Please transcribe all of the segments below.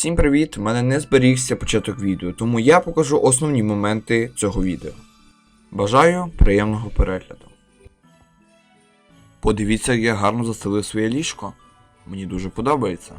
Всім привіт! У мене не зберігся початок відео, тому я покажу основні моменти цього відео. Бажаю приємного перегляду. Подивіться, як я гарно застелив своє ліжко. Мені дуже подобається.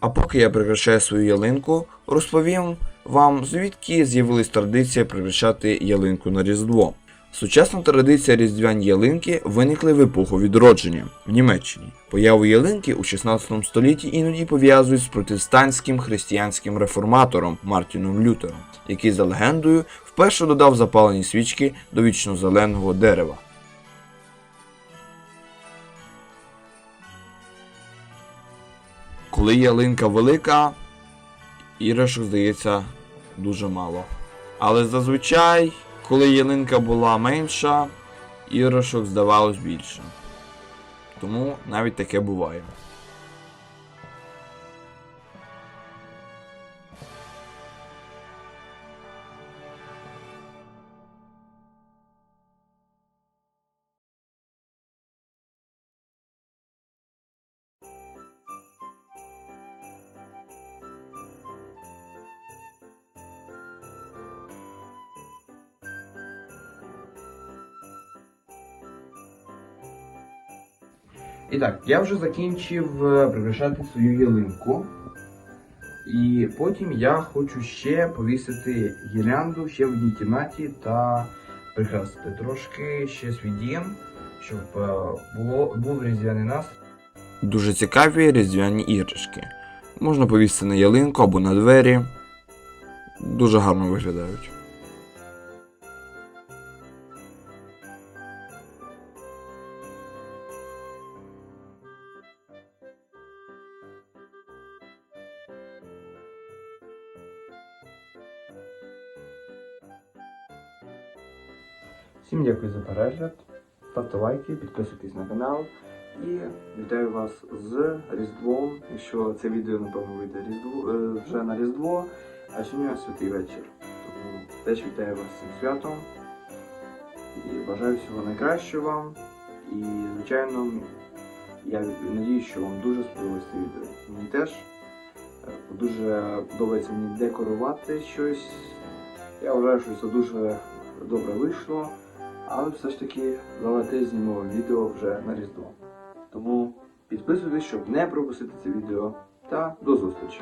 А поки я прикрашаю свою ялинку, розповім вам, звідки з'явилась традиція прикрашати ялинку на Різдво. Сучасна традиція різдвяні ялинки виникли в епоху відродження в Німеччині. Появу ялинки у 16 столітті іноді пов'язують з протестантським християнським реформатором Мартіном Лютером, який за легендою вперше додав запалені свічки до вічно-зеленого дерева. Коли ялинка велика, іграшок здається дуже мало. Але зазвичай, коли ялинка була менша, іграшок здавалось більше. Тому навіть таке буває. І так, я вже закінчив е, прикрашати свою ялинку. І потім я хочу ще повісити гірлянду ще в одній кімнаті та прикрасити трошки ще свій дім, щоб е, було, був різдвяний настрій. Дуже цікаві різдвяні іграшки. Можна повісити на ялинку або на двері. Дуже гарно виглядають. Всім дякую за перегляд. Ставте лайки, підписуйтесь на канал. І вітаю вас з Різдвом. Якщо це відео, напевно, вийде Різдво, е, вже на Різдво, а сьогодні святий вечір. Тому теж вітаю вас з цим святом. І бажаю всього найкращого вам. І, звичайно, я надіюсь, що вам дуже сподобалось це відео. Мені теж е, дуже подобається мені декорувати щось. Я вважаю, що це дуже добре вийшло. Але все ж таки давайте знімемо відео вже на Різдво. Тому підписуйтесь, щоб не пропустити це відео. Та до зустрічі!